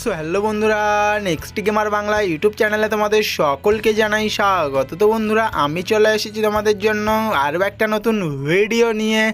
So hello বন্ধুরা next gamer Bangla YouTube চ্যানেলে তোমাদের সকলকে জানাই স্বাগত। তো বন্ধুরা, আমি চলে এসেছি তোমাদের জন্য আরও একটা নতুন ভিডিও নিয়ে।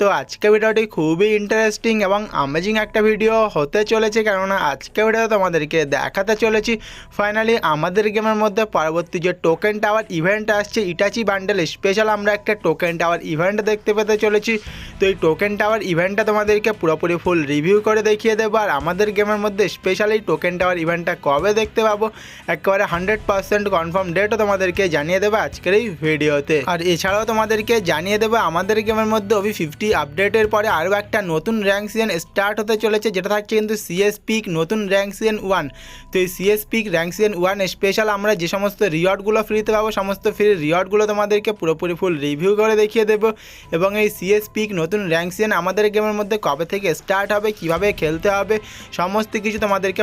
তো আজকে ভিডিওটি খুবই ইন্টারেস্টিং এবং আমেজিং একটা ভিডিও হতে চলেছে কেননা আজকে ভিডিও তোমাদেরকে দেখাতে চলেছি। ফাইনালি আমাদের গেমের মধ্যে পরবর্তী যে টোকেন টাওয়ার ইভেন্ট আসছে ইটাচি বান্ডেল স্পেশাল আমরা একটা টোকেন টাওয়ার ইভেন্ট দেখতে পেতে চলেছি। তো এই টোকেন টাওয়ার ইভেন্টটা তোমাদেরকে পুরোপুরি ফুল রিভিউ করে দেখিয়ে দেবো। আর আমাদের গেমের মধ্যে স্পেশাল এই টোকেন টাওয়ার ইভেন্টটা কবে দেখতে পাবো? একেবারে হান্ড্রেড পার্সেন্ট কনফার্ম ডেটও তোমাদেরকে জানিয়ে দেবে আজকের এই ভিডিওতে আর এছাড়াও তোমাদেরকে জানিয়ে দেবে, আমাদের গেমের মধ্যে ওবি ফিফটি আপডেটের পরে আরও একটা নতুন র্যাঙ্ক সিজন স্টার্ট হতে চলেছে, যেটা থাকছে কিন্তু সিএস পিক নতুন র্যাঙ্ক সিজন ওয়ান তো এই CS pick rank season one special আমরা যে সমস্ত রিওয়ার্ডগুলো ফ্রিতে পাবো, সমস্ত ফ্রি রিওয়ার্ডগুলো তোমাদেরকে পুরোপুরি ফুল রিভিউ করে দেখিয়ে দেবো। এবং এই সিএস পিক নতুন র্যাঙ্ক সিজন আমাদের গেমের মধ্যে কবে থেকে স্টার্ট হবে, কীভাবে খেলতে হবে, সমস্ত কিছু তোমাদেরকে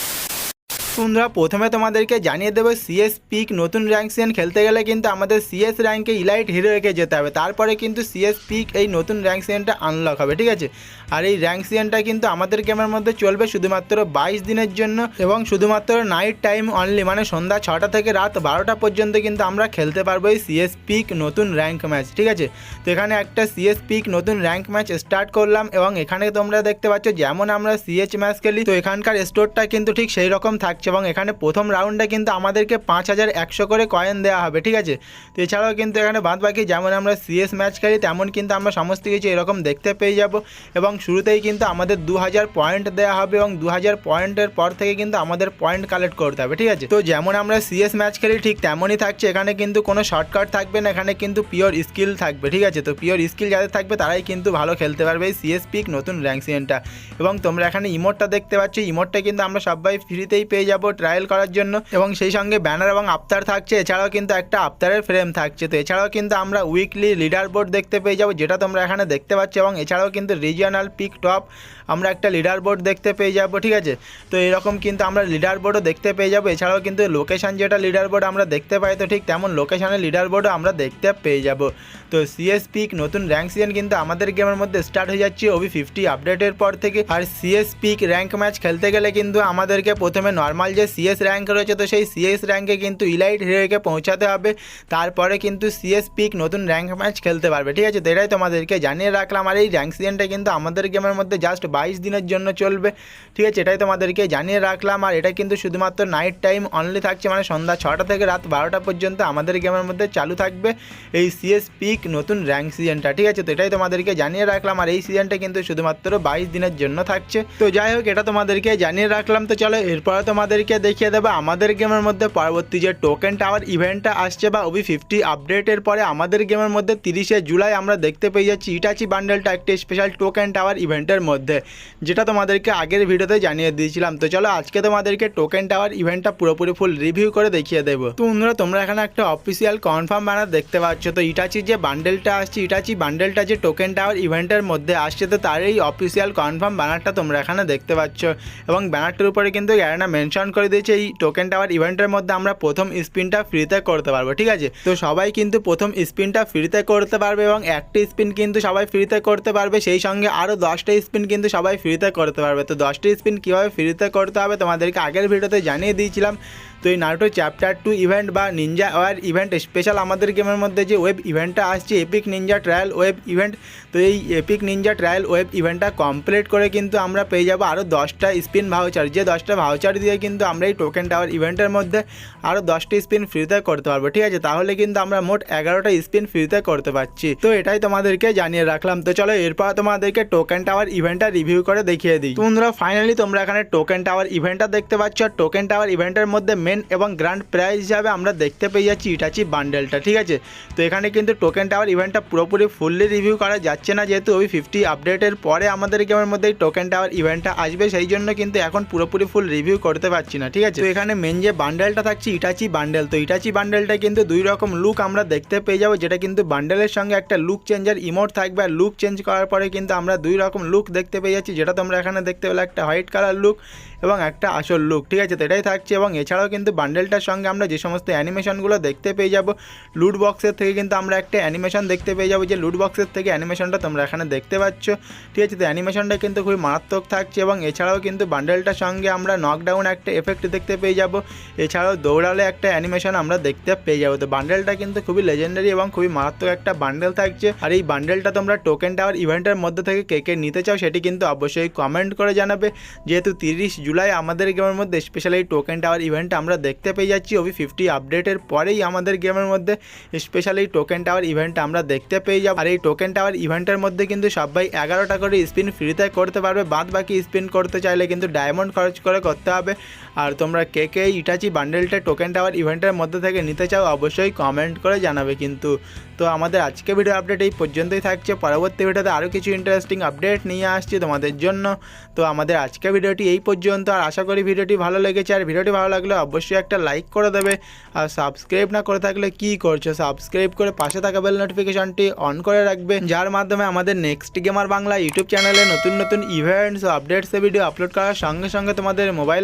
বন্ধুরা, প্রথমে তোমাদেরকে জানিয়ে দেবো সিএস পিক নতুন র্যাঙ্ক সিজন খেলতে গেলে কিন্তু আমাদের সিএস র্যাঙ্কে ইলাইট হিরো রেখে যেতে হবে। তারপরে কিন্তু সিএস পিক এই নতুন র্যাঙ্ক সিজনটা আনলক হবে, ঠিক আছে? আর এই র্যাঙ্ক সিজনটা কিন্তু আমাদের গেমের মধ্যে চলবে শুধুমাত্র বাইশ দিনের জন্য এবং শুধুমাত্র নাইট টাইম অনলি মানে সন্ধ্যা ছটা থেকে রাত বারোটা পর্যন্ত কিন্তু আমরা খেলতে পারব এই সিএস পিক নতুন র্যাঙ্ক ম্যাচ ঠিক আছে? তো এখানে একটা সিএস পিক নতুন র্যাঙ্ক ম্যাচ স্টার্ট করলাম এবং এখানে তোমরা দেখতে পাচ্ছ, যেমন আমরা সিএস ম্যাচ খেলি, তো এখানকার স্টোরটা কিন্তু ঠিক সেই রকম থাকছে। এবং এখানে প্রথম রাউন্ডে কিন্তু আমাদেরকে পাঁচ হাজার একশো করে কয়েন দেওয়া হবে, ঠিক আছে? তো এছাড়াও কিন্তু এখানে বাদ বাকি যেমন আমরা সিএস ম্যাচ খেলি, তেমন কিন্তু আমরা সমস্ত কিছু এরকম দেখতে পেয়ে যাব এবং শুরুতেই কিন্তু আমাদের দু হাজার পয়েন্ট দেওয়া হবে এবং দু হাজার পয়েন্টের পর থেকে কিন্তু আমাদের পয়েন্ট কালেক্ট করতে হবে, ঠিক আছে? তো যেমন আমরা সিএস ম্যাচ খেলি, ঠিক তেমনই থাকছে। এখানে কিন্তু কোনো শর্টকাট থাকবে না, এখানে কিন্তু পিওর স্কিল থাকবে, ঠিক আছে? তো পিওর স্কিল যাদের থাকবে তারাই কিন্তু ভালো খেলতে পারবে এই সিএস পিক নতুন র্যাঙ্ক এবং তোমরা এখানে ইমোটটা দেখতে পাচ্ছ ইমোটটা কিন্তু আমরা সবাই ফ্রিতেই পেয়ে যাব ট্রায়াল করার জন্য এবং সেই সঙ্গে ব্যানার এবং আফতার থাকছে। এছাড়াও কিন্তু একটা আফতারের ফ্রেম থাকছে। তো এছাড়াও কিন্তু আমরা উইকলি লিডার বোর্ড দেখতে পেয়ে যাব, যেটা তোমরা এখানে দেখতে পাচ্ছ এবং এছাড়াও কিন্তু রিজিয়নাল পিক টপ আমরা একটা লিডার বোর্ড দেখতে পেয়ে যাব, ঠিক আছে? তো এরকম কিন্তু আমরা লিডার বোর্ডও দেখতে পেয়ে যাব। এছাড়াও কিন্তু লোকেশান যেটা লিডার বোর্ড আমরা দেখতে পাই, তো ঠিক তেমন লোকেশানের লিডার বোর্ডও আমরা দেখতে পেয়ে যাব। তো সিএস পিক নতুন র্যাঙ্ক সিজন কিন্তু আমাদের গেমের মধ্যে স্টার্ট হয়ে যাচ্ছে। ওবি ফিফটি আপডেটের পর থেকে আর সিএস পিক র্যাঙ্ক ম্যাচ খেলতে গেলে কিন্তু আমাদেরকে প্রথমে নর্মাল যে সিএস র্যাঙ্ক রয়েছে, তো সেই সিএস র্যাঙ্কে কিন্তু ইলাইট হিরোকে পৌঁছাতে হবে। তারপরে কিন্তু সিএস পিক নতুন র্যাঙ্ক ম্যাচ খেলতে পারবে, ঠিক আছে? তো এটাই তোমাদেরকে জানিয়ে রাখলাম। আর এই র্যাঙ্ক সিজনটা কিন্তু আমাদের গেমের মধ্যে জাস্ট বাইশ দিনের জন্য চলবে, ঠিক আছে? এটাই তোমাদেরকে জানিয়ে রাখলাম। আর এটা কিন্তু শুধুমাত্র নাইট টাইম অনলি থাকছে মানে সন্ধ্যা ছটা থেকে রাত বারোটা পর্যন্ত আমাদের গেমের মধ্যে চালু থাকবে এই সিএস পিক নতুন র্যাঙ্ক সিজনটা ঠিক আছে? তো এটাই তোমাদেরকে জানিয়ে রাখলাম। আর এই সিজনটা কিন্তু শুধুমাত্র বাইশ দিনের জন্য থাকছে। তো যাই হোক, এটা তোমাদেরকে জানিয়ে রাখলাম। তো চলো, এরপরে তোমাদেরকে দেখিয়ে দেবো, আমাদের গেমের মধ্যে পরবর্তী যে টোকেন টাওয়ার ইভেন্টটা আসছে বা ওবি ফিফটি আপডেটের পরে আমাদের গেমের মধ্যে তিরিশে জুলাই আমরা দেখতে পেয়ে যাচ্ছি ইটাচি বান্ডেলটা একটি স্পেশাল টোকেন টাওয়ার ইভেন্টের মধ্যে, যেটা তোমাদেরকে আগের ভিডিওতে জানিয়ে দিয়েছিলাম। তো চলো আজকে তোমাদেরকে টোকেন টাওয়ার ইভেন্টটা পুরোপুরি ফুল রিভিউ করে দেখিয়ে দেবো। তো বন্ধুরা, তোমরা এখানে একটা অফিসিয়াল কনফার্ম ব্যানার দেখতে পাচ্ছ। তো ইটাচির যে বান্ডেলটা আসছে, ইটাচি বান্ডেলটা যে টোকেন টাওয়ার ইভেন্টের মধ্যে আসছে, তো তার এই অফিসিয়াল কনফার্ম ব্যানারটা তোমরা এখানে দেখতে পাচ্ছ। এবং ব্যানারটার উপরে কিন্তু মেনশন করে দিয়েছে, এই টোকেন টাওয়ার ইভেন্টের মধ্যে আমরা প্রথম স্পিনটা ফ্রিতে করতে পারব, ঠিক আছে? তো সবাই কিন্তু প্রথম স্পিনটা ফ্রিতে করতে পারবে এবং একটি স্পিন কিন্তু সবাই ফ্রিতে করতে পারবে, সেই সঙ্গে আরও দশটা স্পিন কিন্তু সবাই ফ্রিতে করতে পারবে। তো দশটা স্পিন কীভাবে ফ্রিতে করতে হবে তোমাদেরকে আগের ভিডিওতে জানিয়ে দিয়েছিলাম। তো এই নারুটো চ্যাপ্টার টু ইভেন্ট বা নিনজা ওয়ার ইভেন্ট স্পেশাল আমাদের গেমের মধ্যে যে ওয়েব ইভেন্টটা আসছে epic ninja trial web event তো এই এপিক নিনজা ট্রায়াল ওয়েব ইভেন্টটা কমপ্লিট করে কিন্তু আমরা পেয়ে যাব আরও দশটা স্পিন ভাউচার যে দশটা ভাউচার দিয়ে কিন্তু আমরা এই টোকেন টাওয়ার ইভেন্টের মধ্যে আরও দশটা স্পিন ফ্রিতে করতে পারব। ঠিক আছে? তাহলে কিন্তু আমরা মোট এগারোটা স্পিন ফ্রিতে করতে পারছি। তো এটাই তোমাদেরকে জানিয়ে রাখলাম। তো চলো এরপর তোমাদেরকে টোকেন টাওয়ার ইভেন্টটা রিভিউ করে দেখিয়ে দিই। বন্ধুরা ফাইনালি তোমরা এখানে টোকেন টাওয়ার ইভেন্টটা দেখতে পাচ্ছ। আর টোকেন টাওয়ার ইভেন্টের মধ্যে মেন এবং গ্র্যান্ড প্রাইজ হিসাবে আমরা দেখতে পেয়ে যাচ্ছি ইটাচি বান্ডেলটা ঠিক আছে? তো এখানে কিন্তু টোকেন টাওয়ার ইভেন্টটা পুরোপুরি ফুললি রিভিউ করা যাচ্ছে না, যেহেতু ওই ফিফটি আপডেটের পরে আমাদের গেমের মধ্যে টোকেন টাওয়ার ইভেন্টটা আসবে, সেই জন্য কিন্তু এখন পুরোপুরি ফুল রিভিউ করতে পারছি না, ঠিক আছে? তো এখানে মেন যে বান্ডেলটা থাকছে ইটাচি বান্ডেল তো ইটাচি বান্ডেলটা কিন্তু দুই রকম লুক আমরা দেখতে পেয়ে যাব, যেটা কিন্তু বান্ডেলের সঙ্গে একটা লুক চেঞ্জের ইমোট থাকবে, আর লুক চেঞ্জ করার পরে কিন্তু আমরা দুই রকম লুক দেখতে পেয়ে যাচ্ছি, যেটা তোমরা এখানে দেখতে পেলে একটা হোয়াইট কালার লুক এবং একটা আসল লুক ঠিক আছে? তো এটাই থাকছে এবং এছাড়াও কিন্তু বান্ডেলটার সঙ্গে আমরা যে সমস্ত অ্যানিমেশনগুলো দেখতে পেয়ে যাব লুট বক্সের থেকে কিন্তু আমরা একটা অ্যানিমেশন দেখতে পেয়ে যাব, যে লুট বক্সের থেকে অ্যানিমেশনটা তোমরা এখানে দেখতে পাচ্ছ, ঠিক আছে? তো অ্যানিমেশনটা কিন্তু খুবই মারাত্মক থাকছে এবং এছাড়াও কিন্তু বান্ডেলটার সঙ্গে আমরা নকডাউন একটা এফেক্ট দেখতে পেয়ে যাব, এছাড়াও দৌড়ালে একটা অ্যানিমেশন আমরা দেখতে পেয়ে যাব। তো বান্ডেলটা কিন্তু খুবই লেজেন্ডারি এবং খুবই মারাত্মক একটা বান্ডেল থাকছে। আর এই বান্ডেলটা তোমরা টোকেন টাওয়ার ইভেন্টের মধ্যে থেকে কে কে নিতে চাও, সেটি কিন্তু অবশ্যই কমেন্ট করে জানাবে। যেহেতু তিরিশ জুলাই আমাদের গেমের মধ্যে স্পেশাল এই টোকেন টাওয়ার ইভেন্ট আমরা দেখতে পেয়ে যাচ্ছি। ওভি ফিফটি আপডেটের পরেই আমাদের গেমের মধ্যে স্পেশাল এই টোকেন টাওয়ার ইভেন্ট আমরা দেখতে পেয়ে যাব। আর এই টোকেন টাওয়ার ইভেন্টের মধ্যে কিন্তু সবাই এগারোটা করে স্পিন ফ্রিতে করতে পারবে। বাদ বাকি স্পিন করতে চাইলে কিন্তু ডায়মন্ড খরচ করে করতে হবে। আর তোমরা কে কে ইটাচি বান্ডেলটা টোকেন টাওয়ার ইভেন্টের মধ্যে থেকে নিতে চাও অবশ্যই কমেন্ট করে জানাবে কিন্তু। তো আমাদের আজকে ভিডিও আপডেট এই পর্যন্তই থাকছে। পরবর্তী ভিডিওতে আরও কিছু ইন্টারেস্টিং আপডেট নিয়ে আসছি তোমাদের জন্য। তো আমাদের আজকে ভিডিওটি এই পর্যন্ত। আর আশা করি ভিডিওটি ভালো লেগেছে। আর ভিডিওটি ভালো লাগলে অবশ্যই একটা লাইক করে দেবে। আর সাবস্ক্রাইব না করে থাকলে কি করছ? সাবস্ক্রাইব করে পাশে থাকা বেল নোটিফিকেশনটি অন করে রাখবে। যার মাধ্যমে আমাদের নেক্সট গেমার বাংলা ইউটিউব চ্যানেলে নতুন নতুন ইভেন্টস ও ভিডিও আপলোড করার সঙ্গে সঙ্গে তোমাদের মোবাইল